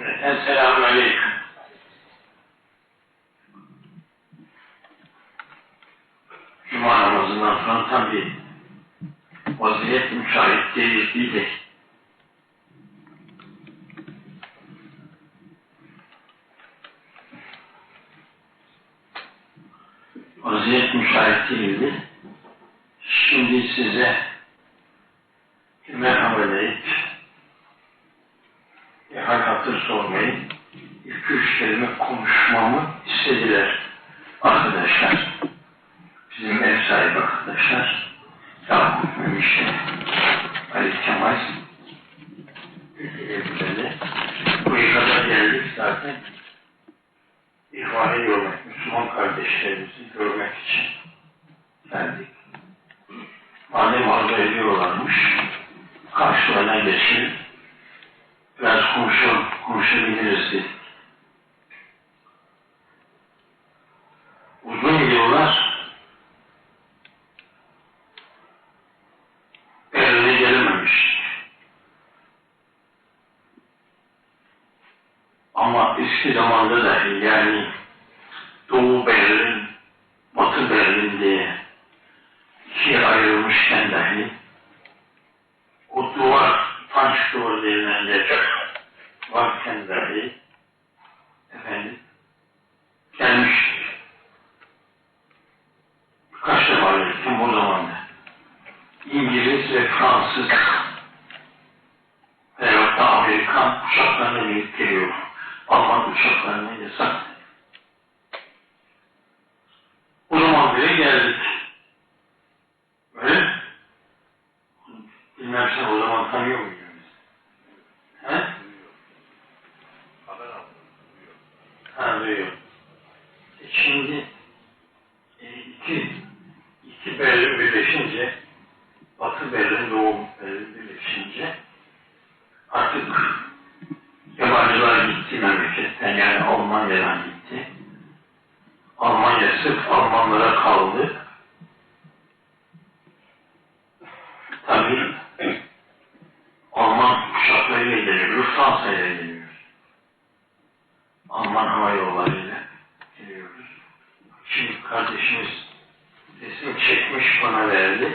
Cümleten selamun aleyküm. Cuma namazından sonra tam vaziyet müsait değildiydi. Vaziyet arkadaşlar. Yakup Memişe, Ali Kemal, evleri. Buraya kadar geldik zaten. İhvani görmek, Müslüman kardeşlerimizi görmek için geldik. Madem arzu ediyorlarmış, karşılarına geçip biraz konuşalım, konuşabiliriz dedik. Uzun yıllar eski zamanda dahi yani Doğu Berlin, Batı Berlin diye ikiye ayrılmışken dahi o duvar, tanç duvar denilen yer varken dahi efendim gelmiştik. Kaç defa gittim o zaman da. İngiliz ve Fransız veyahut da Amerikan uçaklarına geliyor. Alman uçaklarına yasak. O zaman bile geldik. Öyle? Bilmem sen o zaman tanıyor muydun Hava yollarıyla geliyoruz. Şimdi kardeşimiz resim çekmiş bana verdi.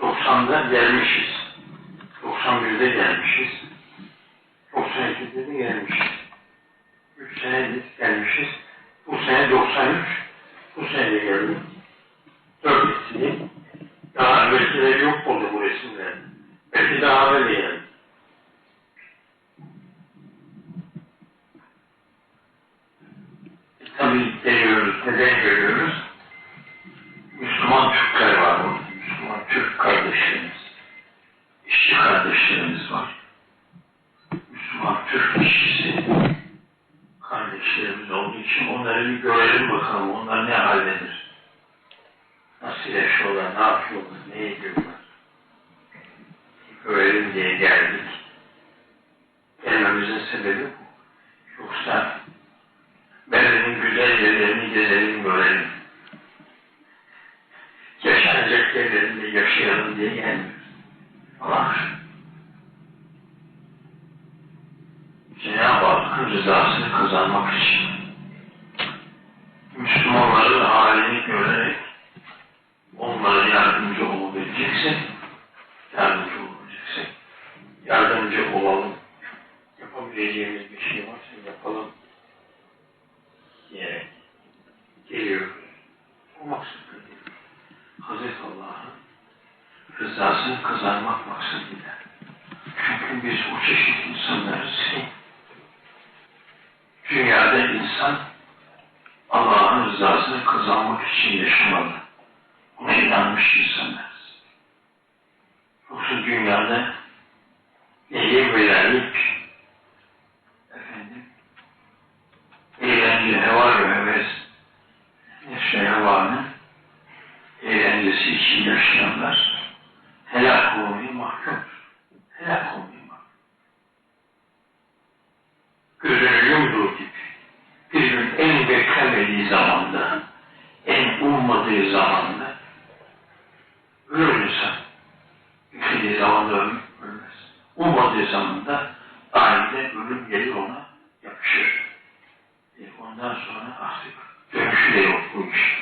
90'da gelmişiz. 91'de gelmişiz. 92'de de gelmişiz. 3 senedir gelmişiz. Bu sene 93. Bu sene geldim. 4 resim. Daha evvelkileri yok oldu bu resimler. Belki daha evvel de geldim. Tabii geliyoruz. Neden görüyoruz? Müslüman Türkler var orada. Müslüman Türk kardeşlerimiz. işçi kardeşlerimiz var. Müslüman Türk işçisi kardeşlerimiz olduğu için onları bir görelim bakalım. Onlar ne haldedir? Nasıl yaşıyorlar, ne yapıyorlar, ne ediyorlar? Bir görelim diye geldik. Gelmemizin sebebi bu. Yoksa Berlin'in güzel yerlerini gezelim, görelim. Yaşanacak yerlerinde yaşayalım diye gelmiyoruz. Allah Cenab-ı Hakk'ın rızasını kazanmak için Müslümanların halini görerek onlara yardımcı olabileceksek yardımcı olabileceksek yardımcı olalım. Yapabileceğimiz bir şey varsa yapalım diyerek geliyoruz. O maksatla geliyoruz. Hazreti Allah'ın rızasını kazanmak maksadıyla. Çünkü biz o çeşit insanlarız ki dünyada insan Allah'ın rızasını kazanmak için yaşamalı. Buna inanmış insanlarız. Yoksa dünyada neye velayet E ondan sonra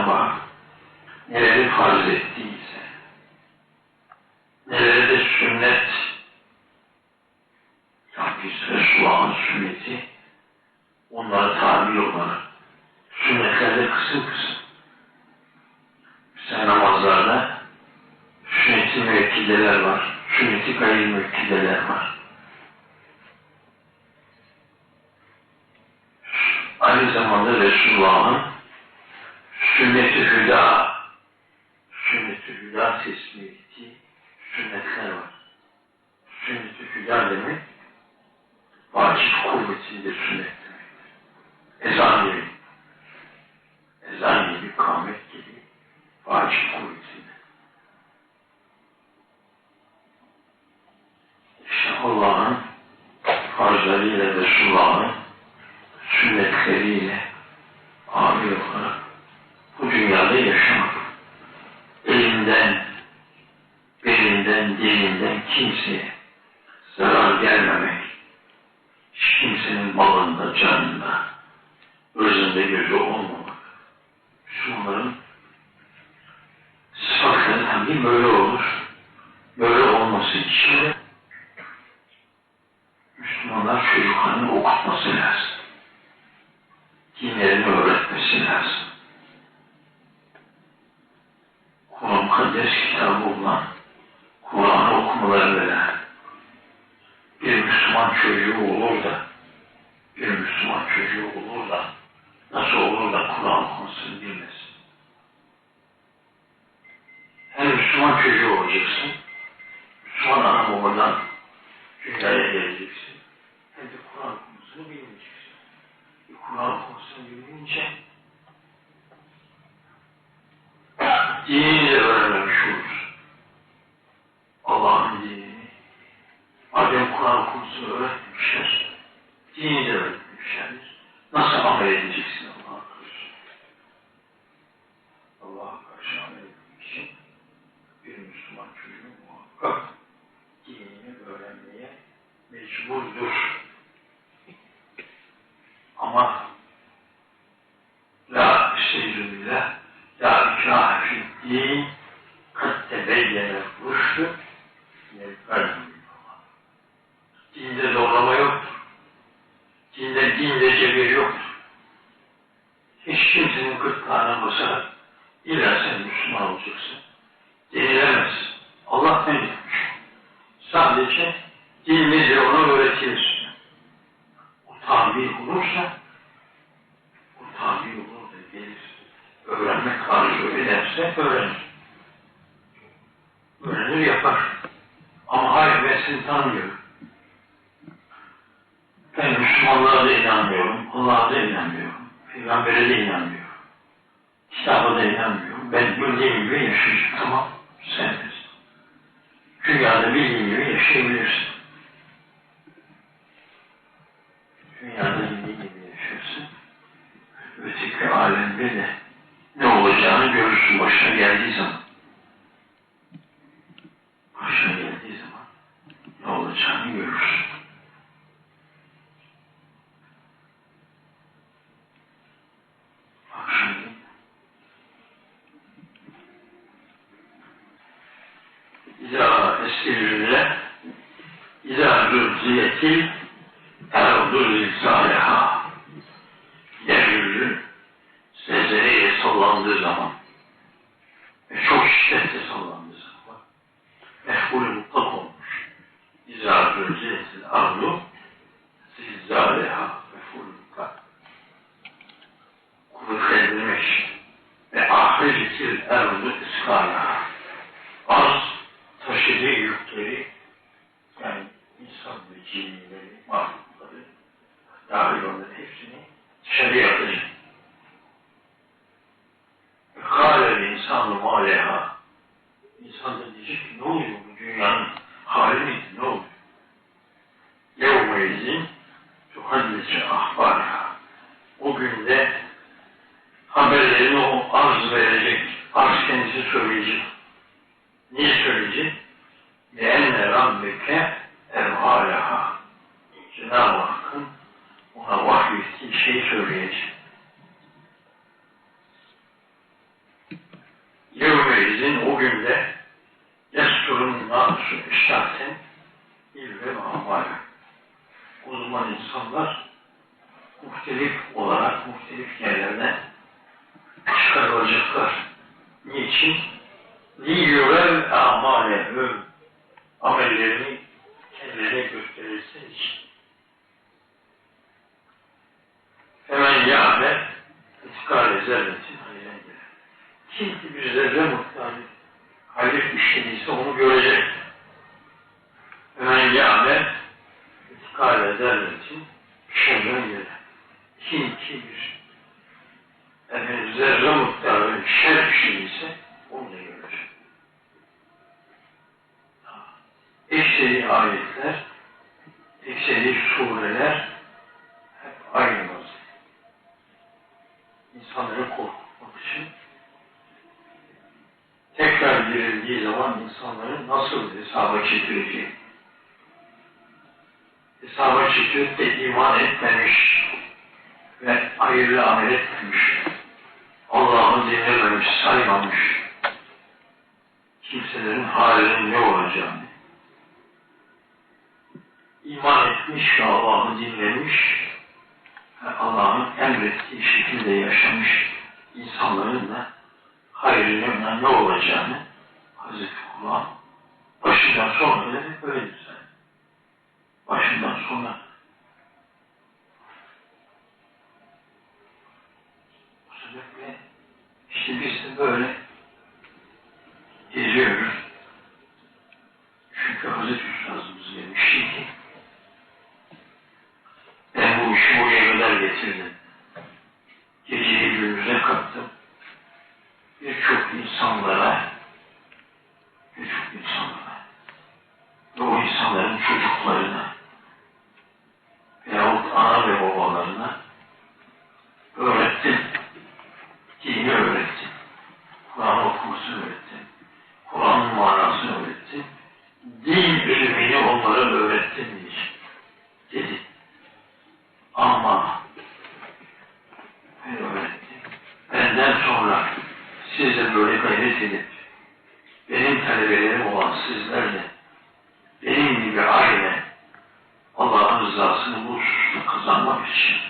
Cenab-ı neleri farz ettiyse, neleri de sünnet, ya biz Resulullah'ın sünneti, onlara tabi olarak, sünnetlerde kısım kısım. Mesela namazlarda sünnet-i müekkideler var, sünnet-i gayri müekkideler var. Aynı zamanda Resulullah'ın sünnet-i hüda, sünnet-i hüda teslim ettiği sünnetler var. Sünnet-i hüda demek, vacip kuvvetinde sünnet demek. Ezan เหมือนสดเสริฐทางที่มือ dünyaya geleceksin. Hem de Kur'an konusunu bilmeyeceksin. Bir Kur'an konusunu bilmeyince dinini de öğrenmemiş olursun. Allah'ın dinini. Madem Kur'an konusunu öğretmemişler, dini de öğretmemişlerdir. Nasıl amel edeceksin Allah'a karşı? Allah'a karşı amel etmek için bir Müslüman çocuğu muhakkak dinini öğrenmeye mecburdur. Ama la şeyhülillah la ikrahe fiddin kad tebeyyene rüştü Dinde zorlama yoktur. Dinde dinde cebir yoktur. Hiç kimsenin kırtlağına basarak illa sen Müslüman olacaksın. Denilemez. Allah ne demiş? Sadece nedir onu öğretilir. O tabi olursa o tabi olur da gelir. Öğrenmek arzu ederse öğrenir. Öğrenir yapar. Ama hayır ben seni tanımıyorum. Ben Müslümanlığa da inanmıyorum. Allah'a da inanmıyorum. Peygamber'e de inanmıyorum. Kitaba da inanmıyorum. Ben bildiğim gibi yaşayacağım. Tamam. Sen de. Dünyada bildiğin gibi yaşayabilirsin. Dünyada bildiğin gibi yaşıyorsun. Öteki alemde de ne olacağını görürsün başına geldiği zaman. Başına geldiği zaman ne olacağını görürsün. Tefsirinde İzâ rüziyetil erdu zilzâleha yeryüzü zelzeleye sallandığı zaman sizin o günde yesturun nasu iştahatin ilve amvara. Uzman insanlar muhtelif olarak muhtelif yerlerine çıkarılacaklar. Niçin? Liyürel amalehüm amellerini kendilerine gösterilsin için. Hemen yâme itikar ezerletin. Kim ki bir zerre muhtemel hayret işlediyse onu görecek. Hemen yâme itikâle zerretin şerren gelir. Kim ki bir efendim, zerre muhtemel şer işlediyse onu da görecek. Ekseri ayetler, ekseri sureler hep aynı vaziyette. İnsanları korkutmak tekrar dirildiği zaman insanların nasıl hesaba çekileceği, hesaba çekilip de iman etmemiş ve hayırlı amel etmemiş, Allah'ı dinlememiş, saymamış kimselerin halinin ne olacağını, iman etmiş ve Allah'ı dinlemiş ve Allah'ın emrettiği şekilde yaşamış insanların da hayrının ne olacağını Hazreti başından sonra da hep öyledir zaten. Başından sonra bu sebeple işte biz de böyle geziyoruz. Çünkü Hazreti Üstazımız demişti ki ben bu işi buraya kadar getirdim. Geceyi gündüze kattım. Birçok insanlara birçok insanlara ve o insanların çocuklarına veyahut ana ve babalarına öğrettim. Dini öğrettim. Kur'an okuması öğrettim. Kur'an'ın manasını öğrettim. Din ilmini onlara öğrettim diyecek. Dedi. Ama ben öğrettim. Benden sonra siz de böyle gayret edip benim talebelerim olan sizler de benim gibi aynı Allah'ın rızasını hususta kazanmak için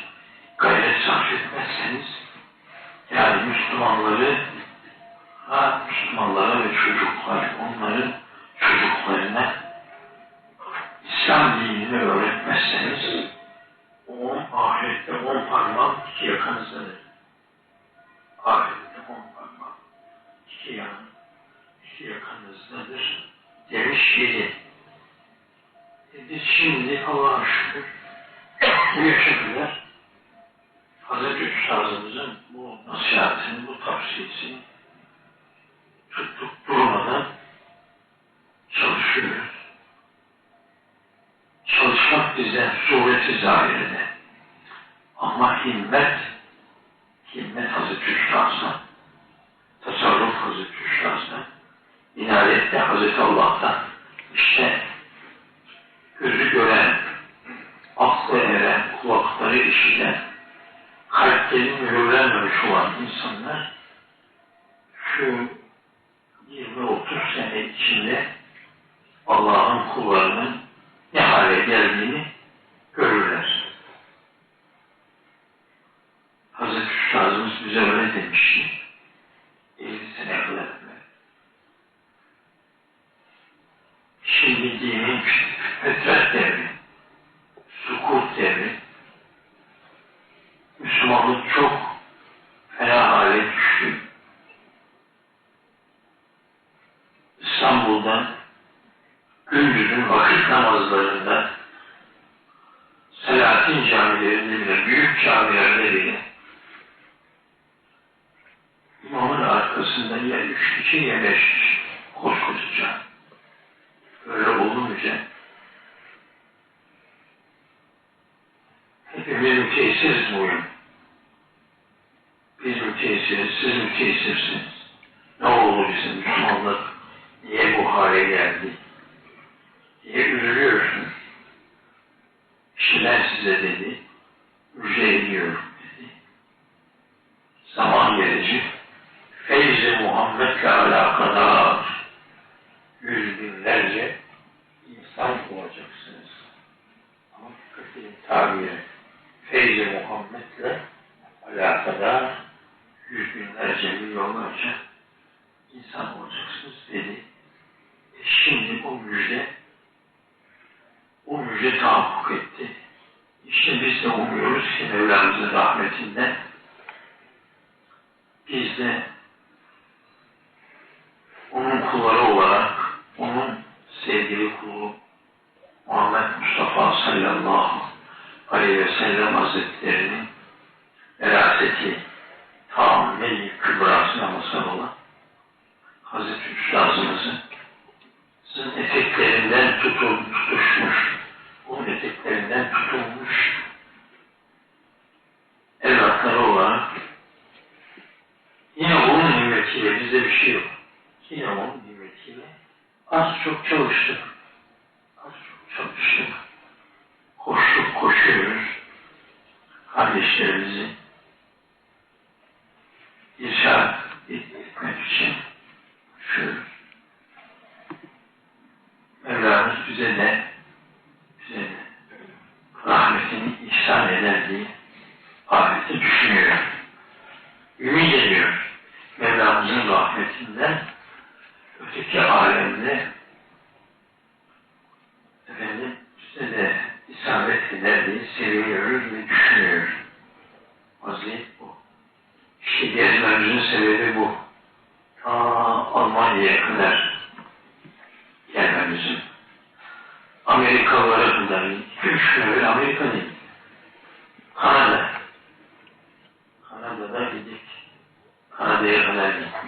Hazreti Üstazımızın bu nasihatini, bu tavsiyesini tuttuk durmadan çalışıyoruz. Çalışmak bizden sureti zahirede. Ama himmet, himmet Hazreti Üstaz'dan, tasarruf Hazreti Üstaz'dan, inayet de Hazreti Allah'tan. İşte gözü gören, aklı eren, kulakları işiten, kalpleri mühürlenmemiş olan insanlar şu 20-30 sene içinde Allah'ın kullarının ne hale geldiğini beş kişi koskoca. Öyle olunca hepimiz müteessiriz bu oyun. Biz müteessiriz, siz müteessirsiniz. Ne oldu bizim Müslümanlık? Niye bu hale geldi? diye üzülüyorsun. İşte ben size dedi, müjde ediyorum dedi. Zaman gelecek, feyz-i Muhammed'le alakadar yüz binlerce insan olacaksınız. Ama dikkat edin tabire, feyz-i Muhammed'le alakadar yüz binlerce milyonlarca insan olacaksınız dedi. E şimdi o müjde o müjde tahakkuk etti. İşte biz de umuyoruz ki Mevlamızın rahmetinden biz de onun kulları olarak onun sevgili kulu Muhammed Mustafa sallallahu aleyhi ve sellem hazretlerinin veraseti tahammül kübrasına mazhar olan Hazreti Üstazımızın sizin eteklerinden tutulmuş, tutuşmuş, onun eteklerinden tutulmuş evlatları olarak yine onun nimetiyle bizde bir şey yok. Yine onun nimetiyle az çok çalıştık. Az çok çalıştık. Koştuk, koşuyoruz. Kardeşlerimizi irşad etmek için koşuyoruz. Mevlamız bize de bize de rahmetini ihsan eder diye ahireti düşünüyor. Ümit ediyor. Mevlamızın rahmetinden öteki alemde efendim bize de isabet eder diye seviyoruz ve düşünüyoruz. Vaziyet bu. Gezmemizin sebebi bu. Ta Almanya'ya kadar gelmemizin. Amerikalılara kadar evvel Amerika değil. Kanada. Kanada'da gittik. Kanada'ya kadar gitmiştik.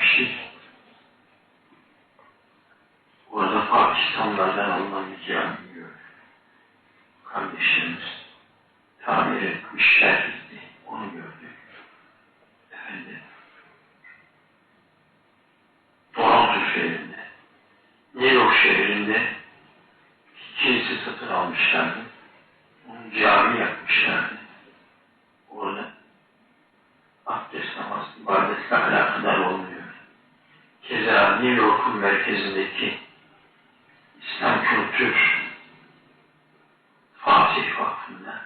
Fatih Vakfı'nda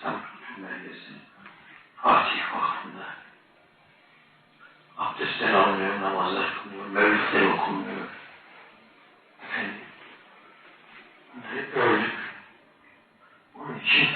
Kültür Merkezi Fatih Vakfı'nda abdestler alınıyor, namazlar kılınıyor, mevlütler okunmuyor. Efendim, bunları gördük. Onun için